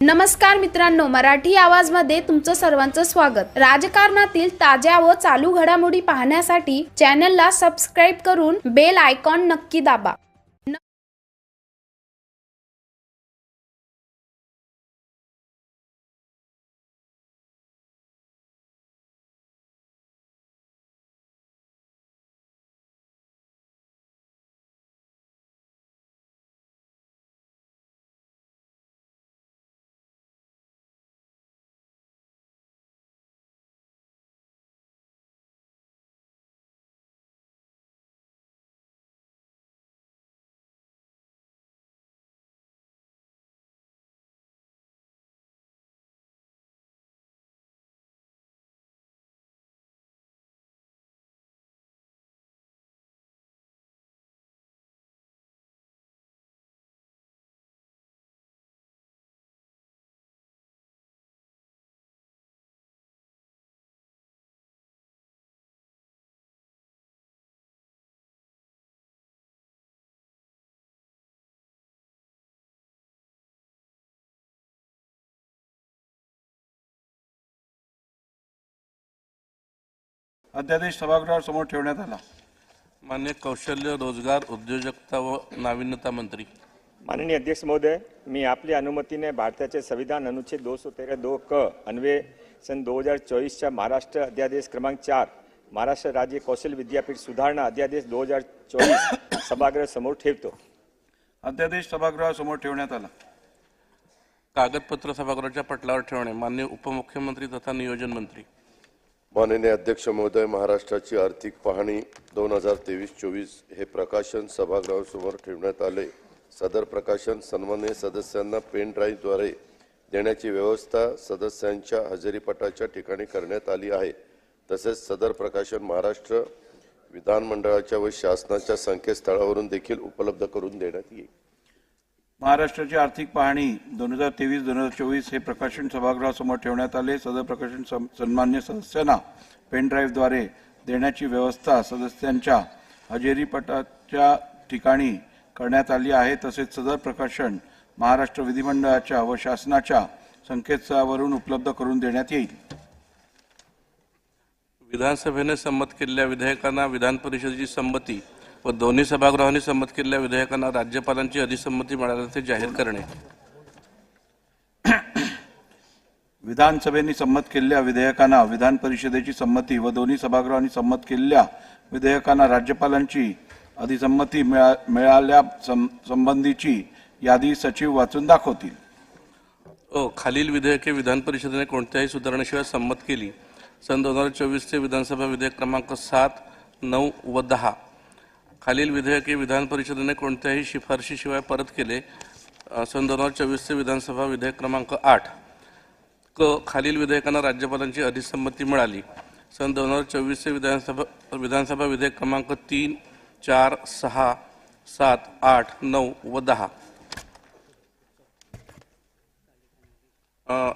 नमस्कार मित्रांनो मराठी आवाजमध्ये तुमचं सर्वांचं स्वागत. राजकारणातील ताज्या व चालू घडामोडी पाहण्यासाठी चॅनलला सबस्क्राईब करून बेल आयकॉन नक्की दाबा. अध्यादेश सभागृहासमोर ठेवण्यात आला. मान्य कौशल्य रोजगार उद्योजकता व नाविन्यता मंत्री. माननीय अध्यक्ष महोदय मी आपल्या अनुमतीने भारताचे संविधान अनुच्छेद दो सौ तेरह दो क अन्वये सन दो हजार चोवीसच्या महाराष्ट्र अध्यादेश क्रमांक चार महाराष्ट्र राज्य कौशल्य विद्यापीठ सुधारणा अध्यादेश दो हजार चोवीस सभागृह समोर ठेवतो. अध्यादेश सभागृहासमोर ठेवण्यात आला. कागदपत्र सभागृहाच्या पटलावर ठेवणे मान्य उपमुख्यमंत्री तथा नियोजन मंत्री. माननीय अध्यक्ष महोदय महाराष्ट्राची आर्थिक पाहणी दोन हजार तेवीस चोवीस हे प्रकाशन सभागृहासमोर ठेवण्यात आले. सदर प्रकाशन सन्मान्य सदस्यांना पेन ड्राईव्हद्वारे देण्याची व्यवस्था सदस्यांच्या हजेरीपटाच्या ठिकाणी करण्यात आली आहे. तसेच सदर प्रकाशन महाराष्ट्र विधानमंडळाच्या व शासनाच्या संकेतस्थळावरून देखील उपलब्ध करून देण्यात येईल. महाराष्ट्राची आर्थिक पाहणी दोन हजार तेवीस दोन हजार चोवीस हे प्रकाशन सभागृहासमोर ठेवण्यात आले. सदर प्रकाशन सन्मान्य सदस्यांना पेनड्राईव्हद्वारे देण्याची व्यवस्था सदस्यांच्या हजेरीपटाच्या ठिकाणी करण्यात आली आहे. तसेच सदर प्रकाशन महाराष्ट्र विधिमंडळाच्या व शासनाच्या संकेतस्थळावरून उपलब्ध करून देण्यात येईल. विधानसभेने संमत केलेल्या विधेयकांना विधान परिषदेची संमती व दोन्ही सभागृहांनी संमत केलेल्या विधेयकांना राज्यपालांची अधिसंमती मिळाल्याचे जाहीर करणे. विधानसभेने संमत केलेल्या विधेयकांना विधान परिषदेची संमती व दोन्ही सभागृहांनी संमत केलेल्या विधेयकांना राज्यपालांची अधिसंमती मिळा- मिळाल्या सं- संबंधीची यादी सचिव वाचून दाखवतील. ओ खालील विधेयके विधान परिषदेने कोणत्याही सुधारणेशिवाय संमत केली. सन दोन हजार चोवीसचे विधानसभा विधेयक क्रमांक सात नऊ व दहा. खालील विधेयके विधान परिषदेने कोणत्याही शिफारशीशिवाय परत केले. सन दोन हजार चोवीसचे विधानसभा विधेयक क्रमांक आठ. क खालील विधेयकांना राज्यपालांची अधिसंमती मिळाली. सन दोन हजार चोवीसचे विधानसभा विधानसभा विधेयक क्रमांक तीन चार सहा सात आठ नऊ व दहा.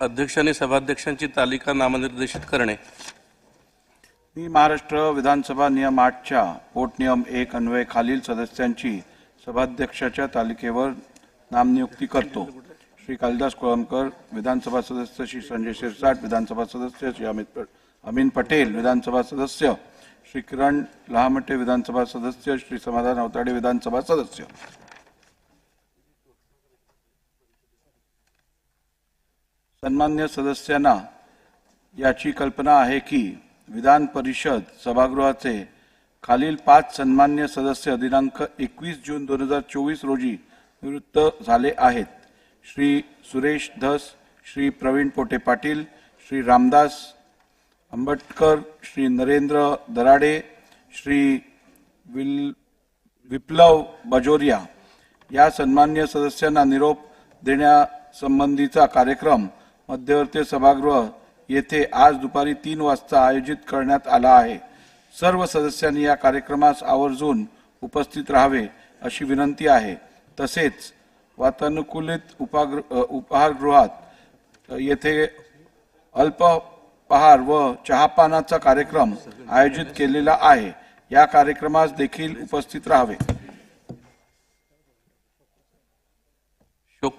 अध्यक्षांनी सभाध्यक्षांची तालिका नामनिर्देशित करणे. मी महाराष्ट्र विधानसभा नियम आठच्या पोटनियम एक अन्वय खालील सदस्यांची सभाध्यक्षाच्या तालिकेवर नामनियुक्ती करतो. श्री कालिदास कोळंबकर विधानसभा सदस्य श्री संजय शिरसाट विधानसभा सदस्य श्री अमित अमीन पटेल विधानसभा सदस्य श्री किरण लहामटे विधानसभा सदस्य श्री समाधान अवताडे विधानसभा सदस्य. सन्मान्य सदस्यांना याची कल्पना आहे की विधान परिषद सभागृहाचे खालील पाच सन्मान्य सदस्य दिनांक एकवीस जून दोन हजार चोवीस रोजी निवृत्त झाले आहेत. श्री सुरेश धस श्री प्रवीण पोटे पाटील श्री रामदास आंबटकर श्री नरेंद्र दराडे श्री विल विप्लव बजोरिया या सन्मान्य सदस्यांना निरोप देण्यासंबंधीचा कार्यक्रम मध्यवर्ती सभागृह येथे आज दुपारी तीन वाजता आयोजित करण्यात आला आहे. सर्व सदस्यांनी या कार्यक्रमास आवर्जून उपस्थित राहावे अशी विनंती आहे. तसेच वातानुकूलित उपाग्र उपहारगृहात येथे अल्पपहार व चहापानाचा कार्यक्रम आयोजित केलेला आहे. या कार्यक्रमास देखील उपस्थित राहावे. शोक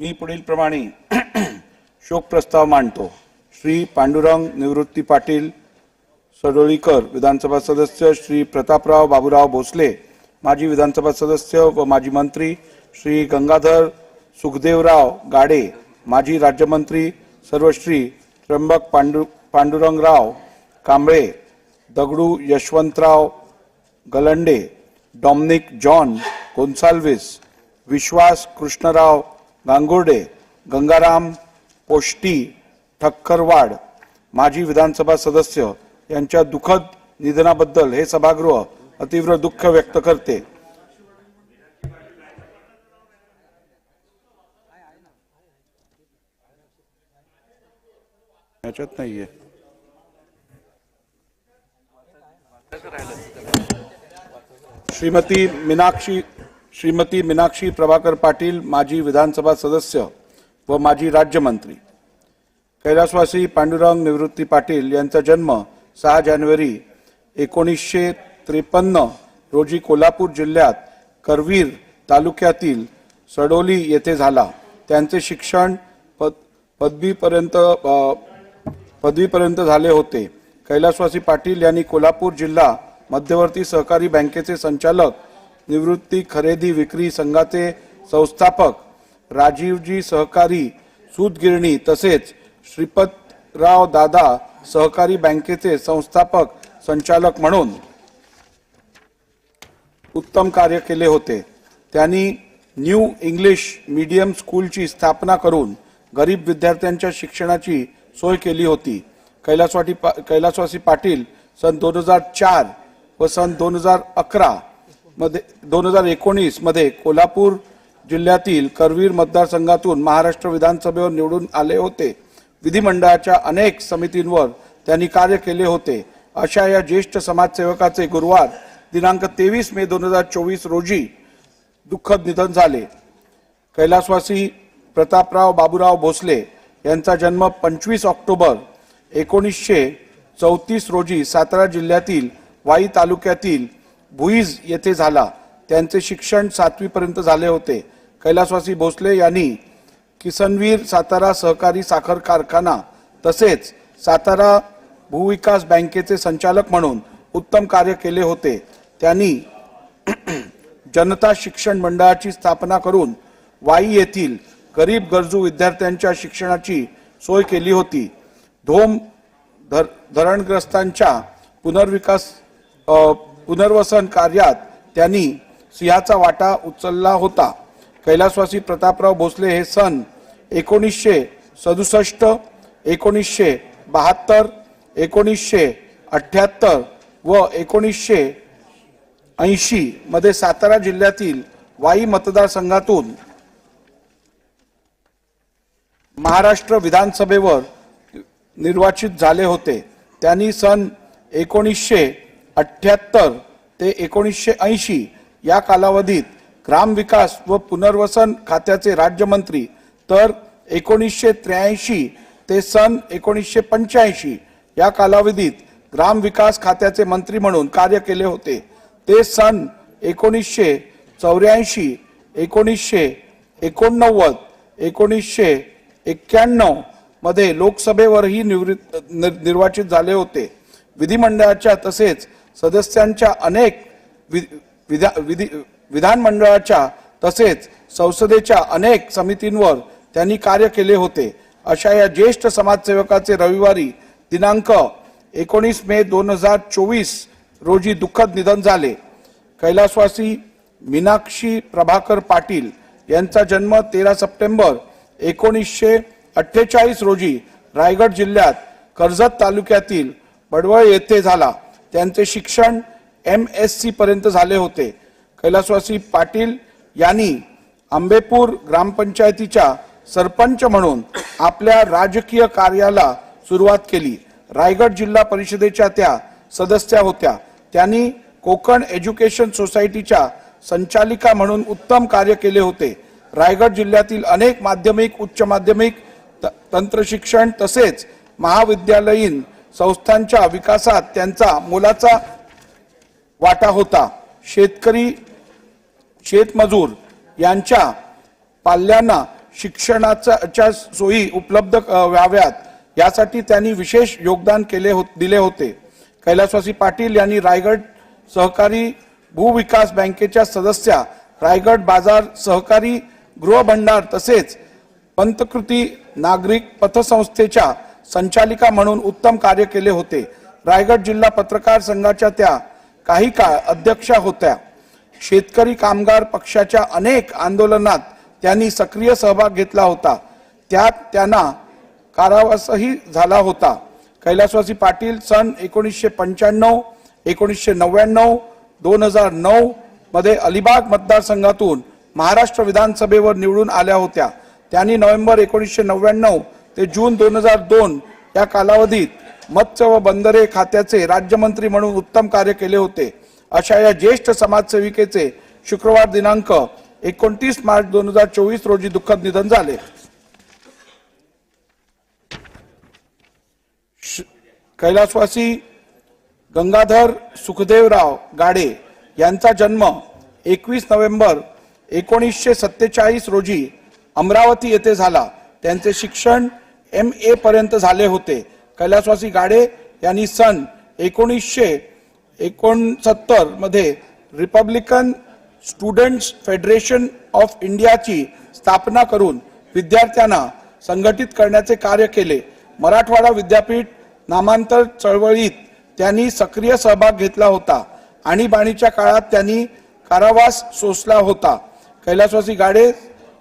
मी पुढील प्रमाणे शोक प्रस्ताव मांडतो. श्री पांडुरंग निवृत्ती पाटील सडोळीकर विधानसभा सदस्य श्री प्रतापराव बाबूराव भोसले माजी विधानसभा सदस्य व माजी मंत्री श्री गंगाधर सुखदेवराव गाडे माजी राज्यमंत्री Sarvashri Trimbak Pandu Pandurangrao Kamble Dagdu Yashwantrao Galande Dominic John Gonsalves Vishwas Krishnarao Gangurde Gangaram Poshti Thakkarwad माजी विधानसभा सदस्य यांच्या दुःखद निधनाबद्दल हे सभागृह अतीव्र दुःख व्यक्त करते. याच्यात नाहीये. श्रीमती मीनाक्षी श्रीमती मीनाक्षी प्रभाकर पाटील माजी विधानसभा सदस्य व माजी राज्यमंत्री. कैलासवासी पांडुरंग निवृत्ती पाटील यांचा जन्म सहा जानेवारी एकोणीसशे त्रेपन्न रोजी कोल्हापूर जिल्ह्यात करवीर तालुक्यातील सडोली येथे झाला. त्यांचे शिक्षण पद पदवीपर्यंत पदवीपर्यंत झाले होते. कैलासवासी पाटील यांनी कोल्हापूर जिल्हा मध्यवर्ती सहकारी बँकेचे संचालक निवृत्ती खरेदी विक्री संघाचे संस्थापक राजीवजी सहकारी सूतगिरणी तसेच श्रीपतराव दादा सहकारी बँकेचे संस्थापक संचालक म्हणून उत्तम कार्य केले होते. त्यांनी न्यू इंग्लिश मीडियम स्कूलची स्थापना करून गरीब विद्यार्थ्यांच्या शिक्षणाची सोय केली होती. कैलासवाटी पा कैलासवासी पाटील सन दोन हजार चार व सन दोन हजार अकरा मध्ये दोन हजार एकोणीसमध्ये कोल्हापूर जिल्ह्यातील करवीर मतदारसंघातून महाराष्ट्र विधानसभेवर निवडून आले होते. विधिमंडळाच्या अनेक समितींवर त्यांनी कार्य केले होते. अशा या ज्येष्ठ समाजसेवकाचे गुरुवार दिनांक तेवीस मे दोन हजार चोवीस रोजी दुःखद निधन झाले. कैलासवासी प्रतापराव बाबूराव भोसले यांचा जन्म पंचवीस ऑक्टोबर एकोणीसशे चौतीस रोजी सातारा जिल्ह्यातील वाई तालुक्यातील भुईज येथे झाला. त्यांचे शिक्षण सातवीपर्यंत झाले होते. कैलासवासी भोसले यांनी किसनवीर सातारा सहकारी साखर कारखाना तसेच सातारा भूविकास बँकेचे संचालक म्हणून उत्तम कार्य केले होते. त्यांनी जनता शिक्षण मंडळाची स्थापना करून वाई येथील गरीब गरजू विद्यार्थ्यांच्या शिक्षणाची सोय केली होती. धोम धर धरणग्रस्तांच्या पुनर्विकास पुनर्वसन कार्यात त्यांनी सिंहाचा वाटा उचलला होता. कैलासवासी प्रतापराव भोसले हे सन एकोणीसशे सदुसष्ट एकोणीसशे बहात्तर एकोणीसशे अठ्ठ्याहत्तर व एकोणीसशे ऐंशीमध्ये सातारा जिल्ह्यातील वाई मतदारसंघातून महाराष्ट्र विधानसभेवर निर्वाचित झाले होते. त्यांनी सन एकोणीसशे अठ्ठ्याहत्तर ते एकोणीसशे ऐंशी या कालावधीत ग्रामविकास व पुनर्वसन खात्याचे राज्यमंत्री तर एकोणीसशे त्र्याऐंशी ते सन एकोणीसशे पंच्याऐंशी या कालावधीत ग्रामविकास खात्याचे मंत्री म्हणून कार्य केले होते. ते सन एकोणीसशे चौऱ्याऐंशी एकोणीसशे एकोणनव्वद एकोणीसशे एक्क्याण्णवमध्ये लोकसभेवरही निवृत्त निर्वाचित झाले होते. विधिमंडळाच्या तसेच सदस्यांच्या अनेक वि- विधा विधी विधानमंडळाच्या तसेच संसदेच्या अनेक समितींवर त्यांनी कार्य केले होते. अशा या ज्येष्ठ समाजसेवकाचे रविवारी दिनांक एकोणीस मे दोन हजार चोवीस रोजी दुःखद निधन झाले. कैलासवासी मीनाक्षी प्रभाकर पाटील यांचा जन्म तेरा सप्टेंबर एकोणीसशे अठ्ठेचाळीस रोजी रायगड जिल्ह्यात कर्जत तालुक्यातील बडवळ येथे झाला. त्यांचे शिक्षण एम एस सी पर्यंत झाले होते. कैलासवासी पाटील यांनी आंबेपूर ग्रामपंचायतीच्या सरपंच म्हणून आपल्या राजकीय कार्याला सुरुवात केली. रायगड जिल्हा परिषदेच्या त्या सदस्या होत्या. त्यांनी कोकण एज्युकेशन सोसायटीच्या संचालिका म्हणून उत्तम कार्य केले होते. रायगड जिल्ह्यातील अनेक माध्यमिक उच्च माध्यमिक त- तंत्रशिक्षण तसेच महाविद्यालयीन संस्थांच्या विकासात त्यांचा मोलाचा वाटा होता. शेतकरी शेतमजूर यांच्या पाल्यांना शिक्षणाच्या सोयी उपलब्ध व्हाव्यात. यासाठी त्यांनी विशेष योगदान केले हो दिले होते. कैलासवासी पाटील यांनी रायगड सहकारी भूविकास बँकेच्या सदस्या रायगड बाजार सहकारी गृहभंडार तसेच पंतकृती नागरिक पथसंस्थेच्या संचालिका म्हणून उत्तम कार्य केले होते. रायगड जिल्हा पत्रकार संघाच्या त्या काही काळ अध्यक्षा होत्या. शेतकरी कामगार पक्षाच्या अनेक आंदोलनात त्यांनी सक्रिय सहभाग घेतला होता. त्यात त्यांना कारावासही झाला होता. कैलासवासी पाटील सन एकोणीसशे पंच्याण्णव एकोणीसशे नव्याण्णव दोन हजार नऊ मध्ये अलिबाग मतदारसंघातून महाराष्ट्र विधानसभेवर निवडून आल्या होत्या. त्यांनी नोव्हेंबर एकोणीसशे नव्याण्णव ते जून दोन हजार दोन या कालावधीत मत्स्य व बंदरे खात्याचे राज्यमंत्री म्हणून उत्तम कार्य केले होते. अशा या ज्येष्ठ समाजसेविकेचे शुक्रवार दिनांक एकोणतीस मार्च दोन हजार चोवीस रोजी दुःखद निधन झाले. श- कैलासवासी गंगाधर सुखदेवराव गाडे यांचा जन्म एकवीस नोव्हेंबर एकोणीसशे सत्तेचाळीस रोजी अमरावती येथे झाला. त्यांचे शिक्षण एम ए पर्यंत झाले होते. कैलासवासी गाडे यांनी सन एकोणीसशे एकोणसत्तरमध्ये रिपब्लिकन स्टुडंट्स फेडरेशन ऑफ इंडियाची स्थापना करून विद्यार्थ्यांना संघटित करण्याचे कार्य केले. मराठवाडा विद्यापीठ नामांतर चळवळीत त्यांनी सक्रिय सहभाग घेतला होता आणीबाणीच्या काळात त्यांनी कारावास सोसला होता. कैलासवासी गाडे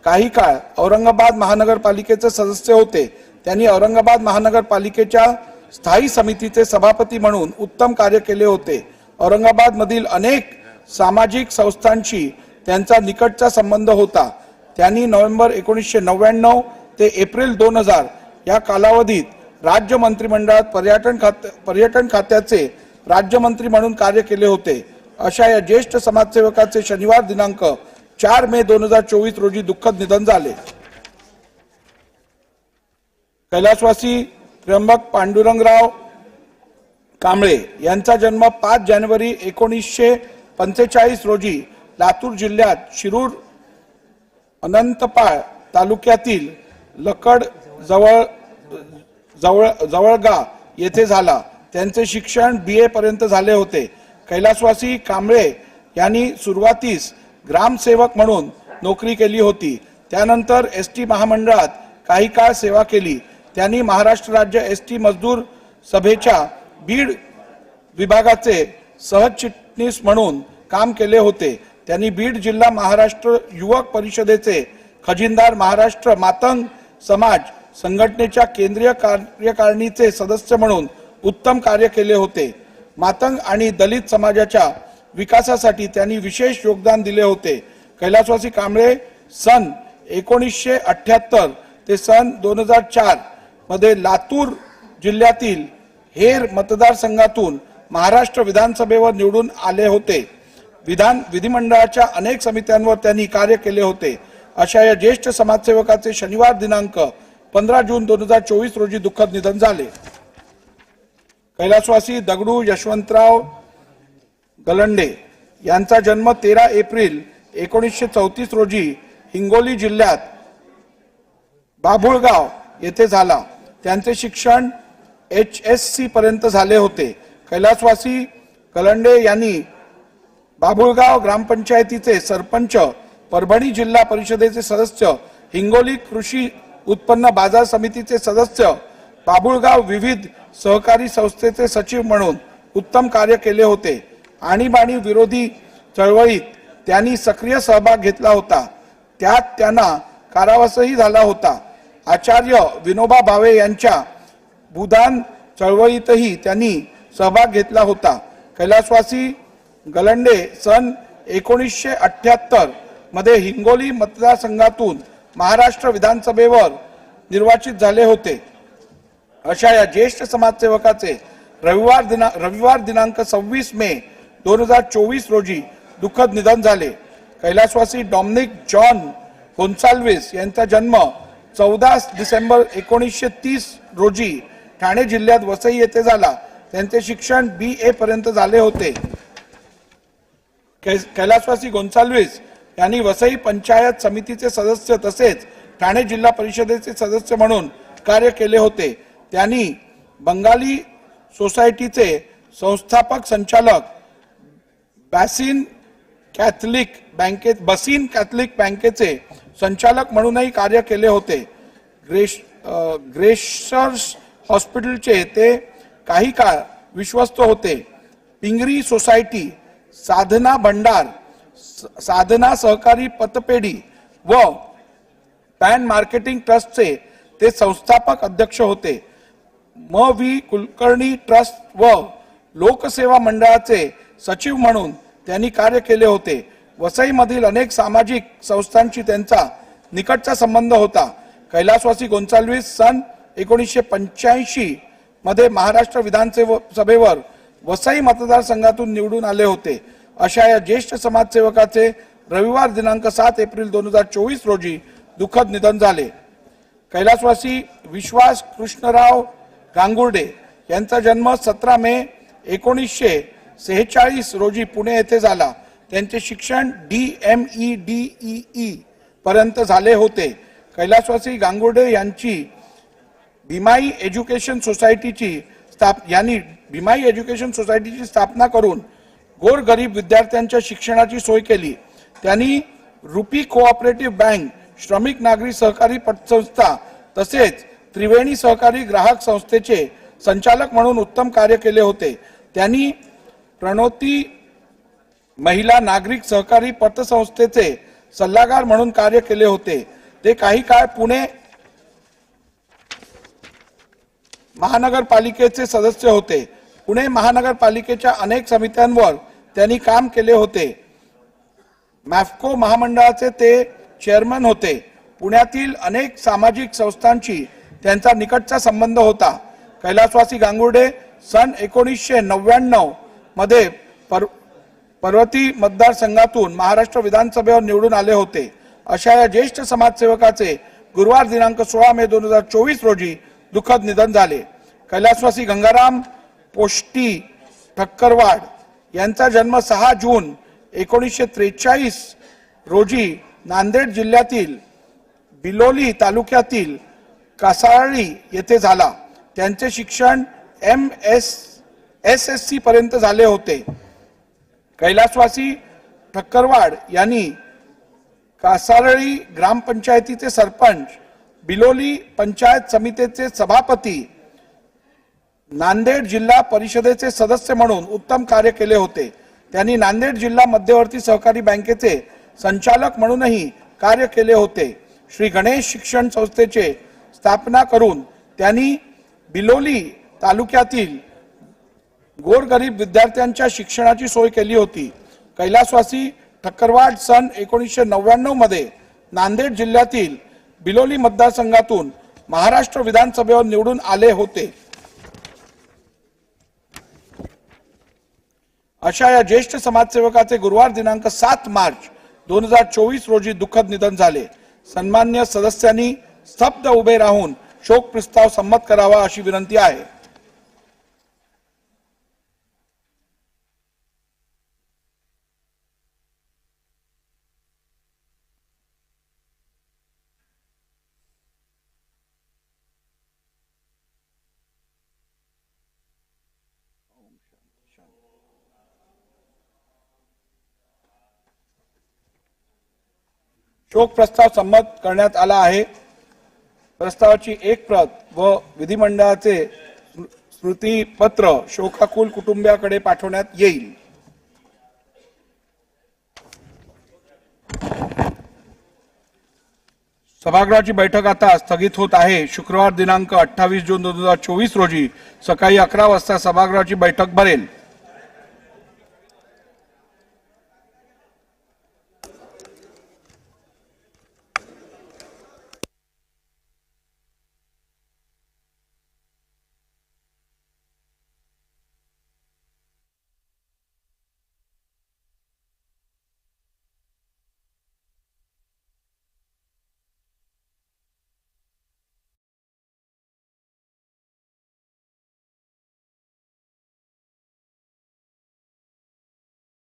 काही काळ औरंगाबाद महानगरपालिकेचे सदस्य होते. त्यांनी औरंगाबाद महानगरपालिकेच्या स्थायी समितीचे सभापती म्हणून उत्तम कार्य केले होते. औरंगाबाद मधील अनेक सामाजिक संस्थांशी त्यांचा निकटचा संबंध होता. त्यांनी नोव्हेंबर एकोणीसशे नव्याण्णव ते एप्रिल दोन हजार या कालावधीत राज्य मंत्रिमंडळात पर्यटन खात पर्यटन खात्याचे राज्यमंत्री म्हणून कार्य केले होते. अशा या ज्येष्ठ समाजसेवकाचे शनिवार दिनांक चार मे दोन हजार चोवीस रोजी दुःखद निधन झाले. कैलासवासी त्र्यंबक पांडुरंगराव कांबळे यांचा जन्म पाच जानेवारी एकोणीसशे पंचेचाळीस रोजी लातूर जिल्ह्यात शिरूर अनंतपाळ तालुक्यातील लकड जवळ जवळ जवळगा येथे झाला. त्यांचे शिक्षण बी ए पर्यंत झाले होते. कैलासवासी कांबळे यांनी सुरुवातीस ग्रामसेवक म्हणून नोकरी केली होती. त्यानंतर एस टी महामंडळात काही काळ सेवा केली. त्यांनी महाराष्ट्र राज्य एस टी मजदूर सभेच्या बीड विभागाचे सहचिटणीस म्हणून काम केले होते. त्यांनी बीड जिल्हा महाराष्ट्र युवक परिषदेचे खजिनदार महाराष्ट्र मातंग समाज संघटनेच्या केंद्रीय कार्यकारिणीचे सदस्य म्हणून उत्तम कार्य केले होते. मातंग आणि दलित समाजाच्या विकासासाठी त्यांनी विशेष योगदान दिले होते. कैलासवासी कांबळे सन एकोणीसशे अठ्ठ्याहत्तर ते सन दोन हजार चार मध्ये लातूर जिल्ह्यातील हेर मतदारसंघातून महाराष्ट्र विधानसभेवर निवडून आले होते. विधान विधिमंडळाच्या अनेक समित्यांवर त्यांनी कार्य केले होते. अशा या ज्येष्ठ समाजसेवकाचे शनिवार दिनांक पंधरा जून दोन हजार चोवीस रोजी दुःखद निधन झाले. कैलासवासी दगडू यशवंतराव गलंडे यांचा जन्म तेरा एप्रिल एकोणीसशे चौतीस रोजी हिंगोली जिल्ह्यात बाभुळगाव येथे झाला. त्यांचे शिक्षण एच एस सी पर्यंत झाले होते. कैलासवासी कलंडे यांनी बाभुळगाव ग्रामपंचायतीचे सरपंच परभणी जिल्हा परिषदेचे सदस्य हिंगोली कृषी उत्पन्न बाजार समितीचे सदस्य बाभुळगाव विविध सहकारी संस्थेचे सचिव म्हणून उत्तम कार्य केले होते. आणीबाणी विरोधी चळवळीत त्यांनी सक्रिय सहभाग घेतला होता. त्यात त्यांना कारावासही झाला होता. आचार्य विनोबा भावे यांच्या भूदान चळवळीतही त्यांनी सहभाग घेतला होता. कैलासवासी गलंडे सन एकोणीसशे अठ्ठ्याहत्तरमध्ये हिंगोली मतदारसंघातून महाराष्ट्र विधानसभेवर निर्वाचित झाले होते. अशा या ज्येष्ठ समाजसेवकाचे रविवार दिना रविवार दिनांक सव्वीस मे दोन हजार चोवीस रोजी दुःखद निधन झाले. कैलासवासी डॉमनिक जॉन गोन्साल्विस यांचा जन्म चौदा डिसेंबर एकोणीसशे तीस रोजी ठाणे जिल्ह्यात वसई येथे झाला. त्यांचे शिक्षण बी ए पर्यंत झाले होते. कैलासवासी गोन्साल्विस यांनी वसई पंचायत समितीचे सदस्य तसेच ठाणे जिल्हा परिषदेचे सदस्य म्हणून कार्य केले होते. त्यांनी बंगाली सोसायटीचे संस्थापक संचालक बॅसिन कॅथलिक बँकेत बसीन कॅथलिक बँकेचे संचालक म्हणूनही कार्य केले होते. ग्रेश ग्रेशर्स हॉस्पिटलचे ते काही काळ विश्वस्त होते. पिंगरी सोसायटी साधना भंडार स- साधना सहकारी पतपेढी व पॅन मार्केटिंग ट्रस्टचे ते संस्थापक अध्यक्ष होते. म. व्ही. कुलकर्णी ट्रस्ट व लोकसेवा मंडळाचे सचिव म्हणून त्यांनी कार्य केले होते. वसईमधील अनेक सामाजिक संस्थांशी त्यांचा निकटचा संबंध होता. कैलासवासी गोंचालवीस सन एकोणीसशे पंच्याऐंशी मध्ये महाराष्ट्र विधानसभेवर वसई मतदारसंघातून निवडून आले होते. अशा या ज्येष्ठ समाजसेवकाचे रविवार दिनांक सात एप्रिल दोन हजार चोवीस रोजी दुःखद निधन झाले. कैलासवासी विश्वास कृष्णराव गांगुर्डे यांचा जन्म सतरा मे एकोणीसशे सेहेचाळीस रोजी पुणे येथे झाला. त्यांचे शिक्षण D M E D E E पर्यंत झाले होते. कैलासवासी गांगुर्डे यांची भीमाई एज्युकेशन सोसायटीची स्थाप यांनी भीमाई एज्युकेशन सोसायटीची स्थापना करून गोरगरीब विद्यार्थ्यांच्या शिक्षणाची सोय केली. त्यांनी रुपी कोऑपरेटिव्ह बँक श्रमिक नागरी सहकारी पतसंस्था तसेच त्रिवेणी सहकारी ग्राहक संस्थेचे संचालक म्हणून उत्तम कार्य केले होते. त्यांनी प्रणोती महिला नागरिक सहकारी पतसंस्थेचे सल्लागार म्हणून कार्य केले होते. ते काही काळ पुणे महानगरपालिकेचे सदस्य होते. पुणे महानगरपालिकेच्या अनेक समित्यांवर त्यांनी काम केले होते. मॅफको महामंडळाचे ते चेअरमन होते. पुण्यातील अनेक सामाजिक संस्थांशी त्यांचा निकटचा संबंध होता. कैलासवासी गांगुर्डे सन एकोणीसशे नव्याण्णवमध्ये पर पर्वती मतदारसंघातून महाराष्ट्र विधानसभेवर निवडून आले होते. अशा या ज्येष्ठ समाजसेवकाचे गुरुवार दिनांक सोळा मे दोन हजार चोवीस रोजी दुःखद निधन झाले. कैलासवासी गंगाराम पोष्टी ठक्करवाड यांचा जन्म सहा जून एकोणीसशे त्रेचाळीस रोजी नांदेड जिल्ह्यातील बिलोली तालुक्यातील कासाळी येथे झाला. त्यांचे शिक्षण M S S S C पर्यंत झाले होते. कैलासवासी ठक्करवाड यांनी कासारळी ग्रामपंचायतीचे सरपंच बिलोली पंचायत समितीचे सभापती नांदेड जिल्हा परिषदेचे सदस्य म्हणून उत्तम कार्य केले होते. त्यांनी नांदेड जिल्हा मध्यवर्ती सहकारी बँकेचे संचालक म्हणूनही कार्य केले होते. श्री गणेश शिक्षण संस्थेचे स्थापना करून त्यांनी बिलोली तालुक्यातील गोरगरीब विद्यार्थ्यांच्या शिक्षणाची सोय केली होती. कैलासवासी ठक्करवाड सन एकोणीसशे नव्याण्णवमध्ये नांदेड जिल्ह्यातील बिलोली मतदारसंघातून महाराष्ट्र विधानसभेवर निवडून आले होते. अशा या ज्येष्ठ समाजसेवकाचे गुरुवार दिनांक सात मार्च दोन हजार चोवीस रोजी दुःखद निधन झाले. सन्मान्य सदस्यांनी स्तब्ध उभे राहून शोक प्रस्ताव संमत करावा अशी विनंती आहे. शोक प्रस्ताव संमत करण्यात आला आहे. प्रस्तावाची एक प्रत व विधिमंडळाचे स्मृतीपत्र शोकाकुल कुटुंबियाकडे पाठवण्यात येईल. सभागृहाची बैठक आता स्थगित होत आहे. शुक्रवार दिनांक अठ्ठावीस जून दोन हजार चोवीस रोजी सकाळी अकरा वाजता सभागृहाची बैठक भरेल.